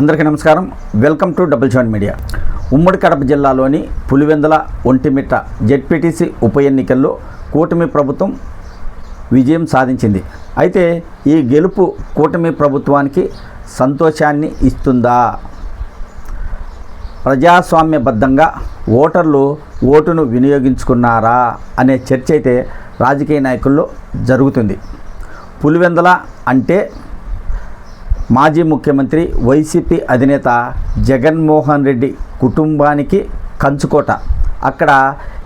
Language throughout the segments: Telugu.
అందరికీ నమస్కారం. Welcome to double seven media. ఉమ్మడి కడప జిల్లాలోని పులివెందల ఒంటిమిట్ట జెడ్పీటీసీ ఉప ఎన్నికల్లో కూటమి ప్రభుత్వం విజయం సాధించింది. అయితే ఈ గెలుపు కూటమి ప్రభుత్వానికి సంతోషాన్ని ఇస్తుందా? ప్రజాస్వామ్యబద్ధంగా ఓటర్లు ఓటును వినియోగించుకున్నారా అనే చర్చ అయితే రాజకీయ నాయకుల్లో జరుగుతుంది. పులివెందల అంటే మాజీ ముఖ్యమంత్రి వైసీపీ అధినేత జగన్మోహన్ రెడ్డి కుటుంబానికి కంచుకోట. అక్కడ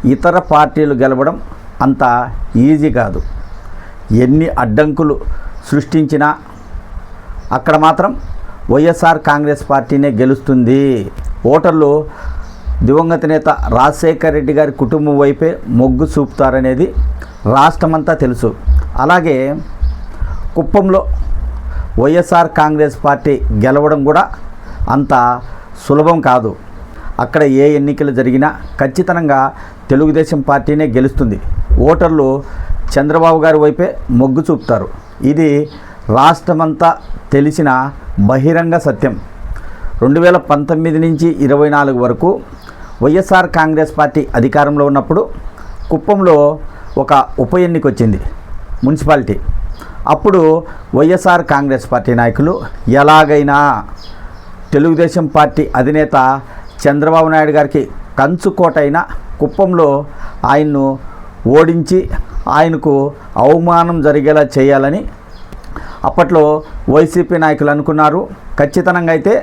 ఇతర పార్టీలు గెలవడం అంత ఈజీ కాదు. ఎన్ని అడ్డంకులు సృష్టించినా అక్కడ మాత్రం వైఎస్ఆర్ కాంగ్రెస్ పార్టీనే గెలుస్తుంది. ఓటర్లు దివంగత నేత రాజశేఖర్ రెడ్డి గారి కుటుంబం వైపే మొగ్గు చూపుతారనేది రాష్ట్రమంతా తెలుసు. అలాగే కుప్పంలో వైఎస్ఆర్ కాంగ్రెస్ పార్టీ గెలవడం కూడా అంత సులభం కాదు. అక్కడ ఏ ఎన్నికలు జరిగినా ఖచ్చితంగా తెలుగుదేశం పార్టీనే గెలుస్తుంది. ఓటర్లు చంద్రబాబు గారి వైపే మొగ్గు చూపుతారు. ఇది రాష్ట్రమంతా తెలిసిన బహిరంగ సత్యం. రెండు వేల పంతొమ్మిది నుంచి ఇరవై నాలుగు వరకు వైఎస్ఆర్ కాంగ్రెస్ పార్టీ అధికారంలో ఉన్నప్పుడు కుప్పంలో ఒక ఉప ఎన్నిక వచ్చింది. మున్సిపాలిటీ. అప్పుడు వైఎస్ఆర్ కాంగ్రెస్ పార్టీ నాయకులు ఎలాగైనా తెలుగుదేశం పార్టీ అధినేత చంద్రబాబు నాయుడు గారికి కంచుకోటైన కుప్పంలో ఆయన్ను ఓడించి ఆయనకు అవమానం జరిగేలా చేయాలని అప్పట్లో వైసీపీ నాయకులు అనుకున్నారు. ఖచ్చితంగా అయితే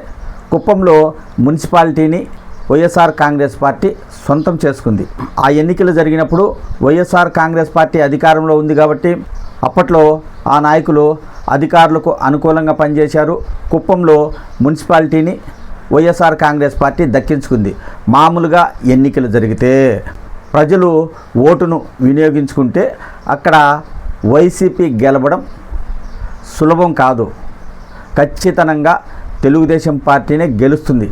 కుప్పంలో మున్సిపాలిటీని వైఎస్ఆర్ కాంగ్రెస్ పార్టీ సొంతం చేసుకుంది. ఆ ఎన్నికలు జరిగినప్పుడు వైఎస్ఆర్ కాంగ్రెస్ పార్టీ అధికారంలో ఉంది కాబట్టి అప్పట్లో ఆ నాయకులు అధికారులకు అనుకూలంగా పనిచేశారు. కుప్పంలో మున్సిపాలిటీని వైఎస్ఆర్ కాంగ్రెస్ పార్టీ దక్కించుకుంది. మామూలుగా ఎన్నికలు జరిగితే ప్రజలు ఓటును వినియోగించుకుంటే అక్కడ వైసీపీ గెలవడం సులభం కాదు. ఖచ్చితంగా తెలుగుదేశం పార్టీనే గెలుస్తుంది.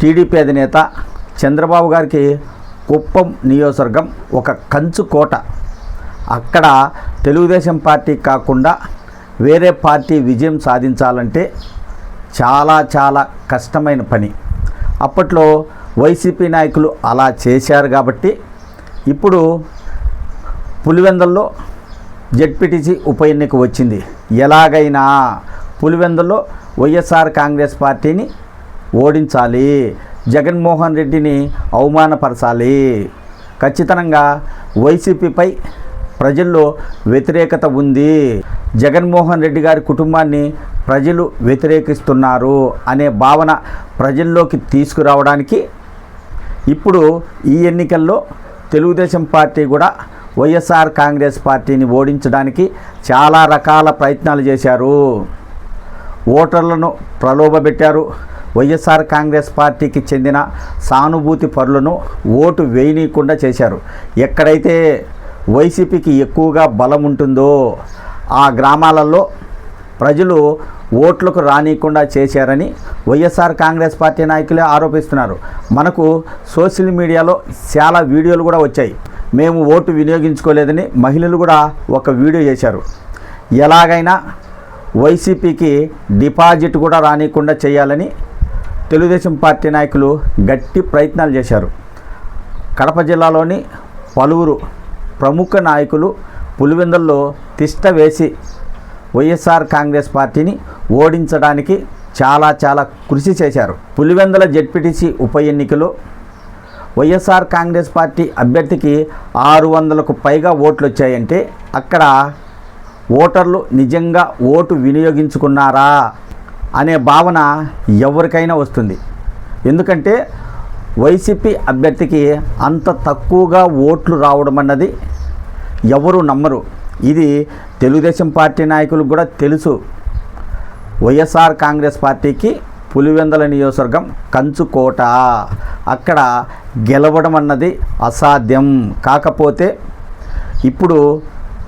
టీడీపీ అధినేత చంద్రబాబు గారికి కుప్పం నియోజకవర్గం ఒక కంచు కోట అక్కడ తెలుగుదేశం పార్టీ కాకుండా వేరే పార్టీ విజయం సాధించాలంటే చాలా చాలా కష్టమైన పని. అప్పట్లో వైసీపీ నాయకులు అలా చేశారు కాబట్టి ఇప్పుడు పులివెందల్లో జెడ్పీటీసీ ఉప ఎన్నిక వచ్చింది. ఎలాగైనా పులివెందుల్లో వైఎస్ఆర్ కాంగ్రెస్ పార్టీని ఓడించాలి జగన్మోహన్ రెడ్డిని అవమానపరచాలి. ఖచ్చితంగా వైసీపీపై ప్రజల్లో వ్యతిరేకత ఉంది. జగన్మోహన్ రెడ్డి గారి కుటుంబాన్ని ప్రజలు వ్యతిరేకిస్తున్నారు అనే భావన ప్రజల్లోకి తీసుకురావడానికి ఇప్పుడు ఈ ఎన్నికల్లో తెలుగుదేశం పార్టీ కూడా వైఎస్ఆర్ కాంగ్రెస్ పార్టీని ఓడించడానికి చాలా రకాల ప్రయత్నాలు చేశారు. ఓటర్లను ప్రలోభపెట్టారు. వైఎస్ఆర్ కాంగ్రెస్ పార్టీకి చెందిన సానుభూతి పరులను ఓటు వేయనీయకుండా చేశారు. ఎక్కడైతే వైసీపీకి ఎక్కువగా బలం ఉంటుందో ఆ గ్రామాలలో ప్రజలు ఓట్లకు రానియకుండా చేశారని వైఎస్ఆర్ కాంగ్రెస్ పార్టీ నాయకులే ఆరోపిస్తున్నారు. మనకు సోషల్ మీడియాలో చాలా వీడియోలు కూడా వచ్చాయి. మేము ఓటు వినియోగించుకోలేదని మహిళలు కూడా ఒక వీడియో చేశారు. ఎలాగైనా వైసీపీకి డిపాజిట్ కూడా రానియకుండా చేయాలని తెలుగుదేశం పార్టీ నాయకులు గట్టి ప్రయత్నాలు చేశారు. కడప జిల్లాలోని పలువురు ప్రముఖ నాయకులు పులివెందుల్లో తిష్ట వేసి వైఎస్ఆర్ కాంగ్రెస్ పార్టీని ఓడించడానికి చాలా చాలా కృషి చేశారు. పులివెందుల జెడ్పీటీసీ ఉప ఎన్నికలో వైఎస్ఆర్ కాంగ్రెస్ పార్టీ అభ్యర్థికి ఆరు వందలకు పైగా ఓట్లు వచ్చాయంటే అక్కడ ఓటర్లు నిజంగా ఓటు వినియోగించుకున్నారా అనే భావన ఎవరికైనా వస్తుంది. ఎందుకంటే వైసీపీ అభ్యర్థికి అంత తక్కువగా ఓట్లు రావడం అన్నది ఎవరు నమ్మరు. ఇది తెలుగుదేశం పార్టీ నాయకులకు కూడా తెలుసు. వైఎస్ఆర్ కాంగ్రెస్ పార్టీకి పులివెందల నియోజకవర్గం కంచుకోట. అక్కడ గెలవడం అన్నది అసాధ్యం. కాకపోతే ఇప్పుడు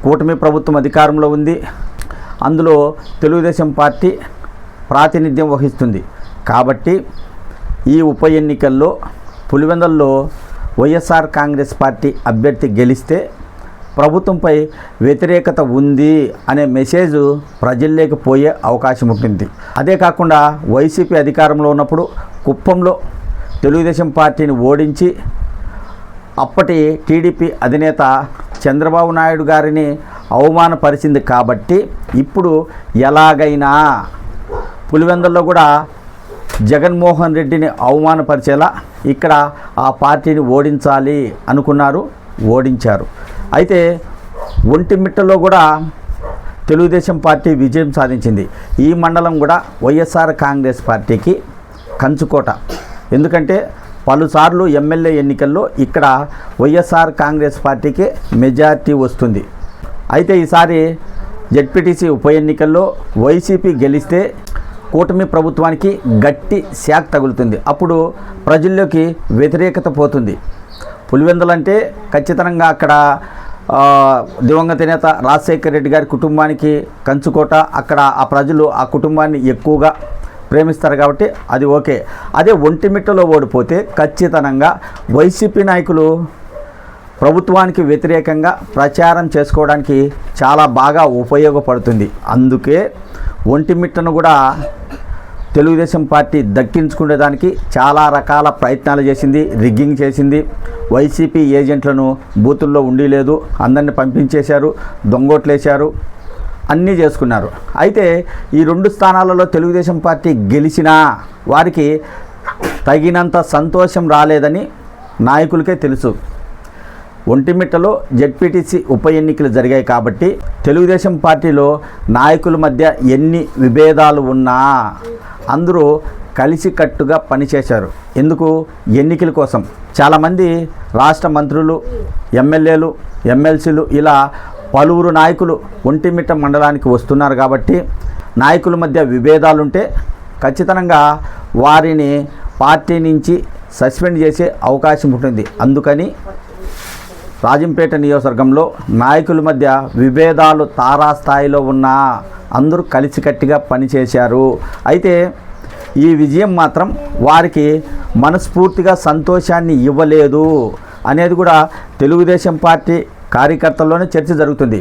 కూటమి ప్రభుత్వం అధికారంలో ఉంది. అందులో తెలుగుదేశం పార్టీ ప్రాతినిధ్యం వహిస్తుంది. కాబట్టి ఈ ఉప ఎన్నికల్లో పులివెందల్లో వైఎస్ఆర్ కాంగ్రెస్ పార్టీ అభ్యర్థి గెలిస్తే ప్రభుత్వంపై వ్యతిరేకత ఉంది అనే మెసేజ్ ప్రజల్లోకి పోయే అవకాశం ఉంటుంది. అదే కాకుండా వైసీపీ అధికారంలో ఉన్నప్పుడు కుప్పంలో తెలుగుదేశం పార్టీని ఓడించి అప్పటి టీడీపీ అధినేత చంద్రబాబు నాయుడు గారిని అవమానపరిచింది కాబట్టి ఇప్పుడు ఎలాగైనా పులివెందుల్లో కూడా జగన్మోహన్ రెడ్డిని అవమానపరిచేలా ఇక్కడ ఆ పార్టీని ఓడించాలి అనుకున్నారు ఓడించారు. అయితే ఒంటిమిట్టలో కూడా తెలుగుదేశం పార్టీ విజయం సాధించింది. ఈ మండలం కూడా వైఎస్ఆర్ కాంగ్రెస్ పార్టీకి కంచుకోట. ఎందుకంటే పలుసార్లు ఎమ్మెల్యే ఎన్నికల్లో ఇక్కడ వైఎస్ఆర్ కాంగ్రెస్ పార్టీకి మెజార్టీ వస్తుంది. అయితే ఈసారి జెడ్పీటీసీ ఉప ఎన్నికల్లో వైసీపీ గెలిస్తే కూటమి ప్రభుత్వానికి గట్టి శాక్ తగులుతుంది. అప్పుడు ప్రజల్లోకి వ్యతిరేకత పోతుంది. పులివెందులంటే ఖచ్చితంగా అక్కడ దివంగత నేత రాజశేఖర రెడ్డి గారి కుటుంబానికి కంచుకోట అక్కడ ఆ ప్రజలు ఆ కుటుంబాన్ని ఎక్కువగా ప్రేమిస్తారు కాబట్టి అది ఓకే. అదే ఒంటిమిట్టలో ఓడిపోతే ఖచ్చితంగా వైసీపీ నాయకులు ప్రభుత్వానికి వ్యతిరేకంగా ప్రచారం చేసుకోవడానికి చాలా బాగా ఉపయోగపడుతుంది. అందుకే ఒంటిమిట్టను కూడా తెలుగుదేశం పార్టీ దక్కించుకునేదానికి చాలా రకాల ప్రయత్నాలు చేసింది రిగ్గింగ్ చేసింది. వైసీపీ ఏజెంట్లను బూతుల్లో ఉండి లేదు అందరిని పంపించేశారు దొంగోట్లేశారు అన్నీ చేసుకున్నారు. అయితే ఈ రెండు స్థానాలలో తెలుగుదేశం పార్టీ గెలిచినా వారికి తగినంత సంతోషం రాలేదని నాయకులకే తెలుసు. ఒంటిమిట్టలో జడ్పీటీసీ ఉప ఎన్నికలు జరిగాయి కాబట్టి తెలుగుదేశం పార్టీలో నాయకుల మధ్య ఎన్ని విభేదాలు ఉన్నా అందరూ కలిసికట్టుగా పనిచేశారు. ఎందుకు? ఎన్నికల కోసం. చాలామంది రాష్ట్ర మంత్రులు ఎమ్మెల్యేలు ఎమ్మెల్సీలు ఇలా పలువురు నాయకులు ఒంటిమిట్ట మండలానికి వస్తున్నారు కాబట్టి నాయకుల మధ్య విభేదాలుంటే ఖచ్చితంగా వారిని పార్టీ నుంచి సస్పెండ్ చేసే అవకాశం ఉంటుంది. అందుకని రాజంపేట నియోజకవర్గంలో నాయకుల మధ్య విభేదాలు తారాస్థాయిలో ఉన్న అందరూ కలిసికట్టుగా పనిచేశారు. అయితే ఈ విజయం మాత్రం వారికి మనస్ఫూర్తిగా సంతోషాన్ని ఇవ్వలేదు అనేది కూడా తెలుగుదేశం పార్టీ కార్యకర్తల్లోనే చర్చ జరుగుతుంది.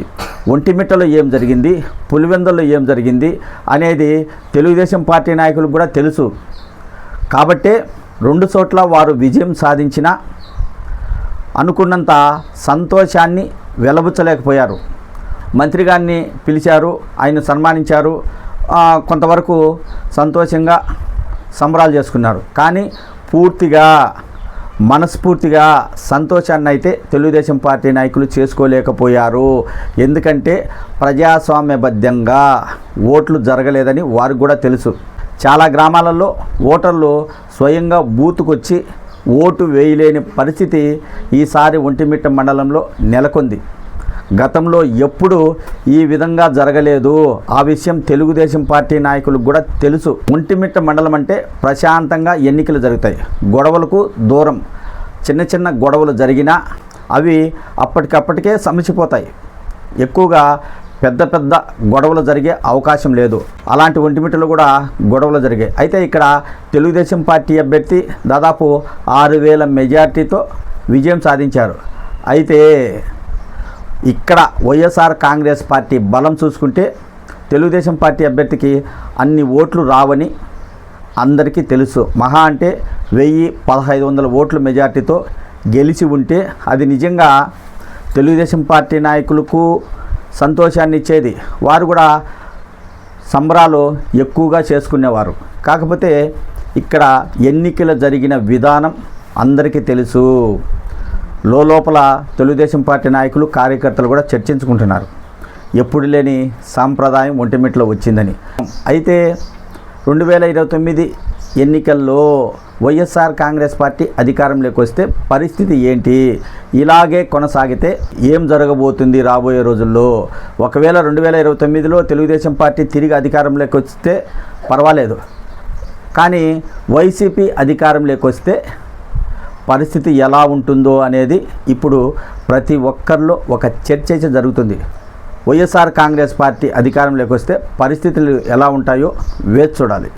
ఒంటిమిట్టలో ఏం జరిగింది? పులివెందల్లో ఏం జరిగింది? అనేది తెలుగుదేశం పార్టీ నాయకులకు కూడా తెలుసు. కాబట్టే రెండు చోట్ల వారు విజయం సాధించిన అనుకున్నంత సంతోషాన్ని వెలబుచ్చలేకపోయారు. మంత్రి గారిని పిలిచారు ఆయన సన్మానించారు. కొంతవరకు సంతోషంగా సంబరాలు చేసుకున్నారు. కానీ పూర్తిగా మనస్ఫూర్తిగా సంతోషాన్ని అయితే తెలుగుదేశం పార్టీ నాయకులు చేసుకోలేకపోయారు. ఎందుకంటే ప్రజాస్వామ్యబద్ధంగా ఓట్లు జరగలేదని వారికి కూడా తెలుసు. చాలా గ్రామాలలో ఓటర్లు స్వయంగా బూతుకొచ్చి ఓటు వేయలేని పరిస్థితి ఈసారి ఒంటిమిట్ట మండలంలో నెలకొంది. గతంలో ఎప్పుడు ఈ విధంగా జరగలేదు. ఆ విషయం తెలుగుదేశం పార్టీ నాయకులకు కూడా తెలుసు. ఒంటిమిట్ట మండలం అంటే ప్రశాంతంగా ఎన్నికలు జరుగుతాయి. గొడవలకు దూరం. చిన్న చిన్న గొడవలు జరిగినా అవి అప్పటికప్పటికే సమసిపోతాయి. ఎక్కువగా పెద్ద పెద్ద గొడవలు జరిగే అవకాశం లేదు. అలాంటి ఒంటిమిటలు కూడా గొడవలు జరిగాయి అయితే ఇక్కడ తెలుగుదేశం పార్టీ అభ్యర్థి దాదాపు ఆరు వేల మెజార్టీతో విజయం సాధించారు. అయితే ఇక్కడ వైఎస్ఆర్ కాంగ్రెస్ పార్టీ బలం చూసుకుంటే తెలుగుదేశం పార్టీ అభ్యర్థికి అన్ని ఓట్లు రావని అందరికీ తెలుసు. మహా అంటే వెయ్యి పదహైదు వందల ఓట్ల మెజార్టీతో గెలిచి ఉంటే అది నిజంగా తెలుగుదేశం పార్టీ నాయకులకు సంతోషాన్ని ఇచ్చేది. వారు కూడా సంబరాలు ఎక్కువగా చేసుకునేవారు. కాకపోతే ఇక్కడ ఎన్నికలు జరిగిన విధానం అందరికీ తెలుసు. లోపల తెలుగుదేశం పార్టీ నాయకులు కార్యకర్తలు కూడా చర్చించుకుంటున్నారు. ఎప్పుడు లేని సాంప్రదాయం ఒంటిమిట్లో వచ్చిందని. అయితే రెండు వేల ఇరవై తొమ్మిది ఎన్నికల్లో వైఎస్ఆర్ కాంగ్రెస్ పార్టీ అధికారంలోకి వస్తే పరిస్థితి ఏంటి? ఇలాగే కొనసాగితే ఏం జరగబోతుంది రాబోయే రోజుల్లో? ఒకవేళ రెండు వేల ఇరవై తొమ్మిదిలో తెలుగుదేశం పార్టీ తిరిగి అధికారంలోకి వస్తే పర్వాలేదు. కానీ వైసీపీ అధికారంలోకి వస్తే పరిస్థితి ఎలా ఉంటుందో అనేది ఇప్పుడు ప్రతి ఒక్కరిలో ఒక చర్చ అయితే జరుగుతుంది. వైఎస్ఆర్ కాంగ్రెస్ పార్టీ అధికారంలోకి వస్తే పరిస్థితులు ఎలా ఉంటాయో వేచి చూడాలి.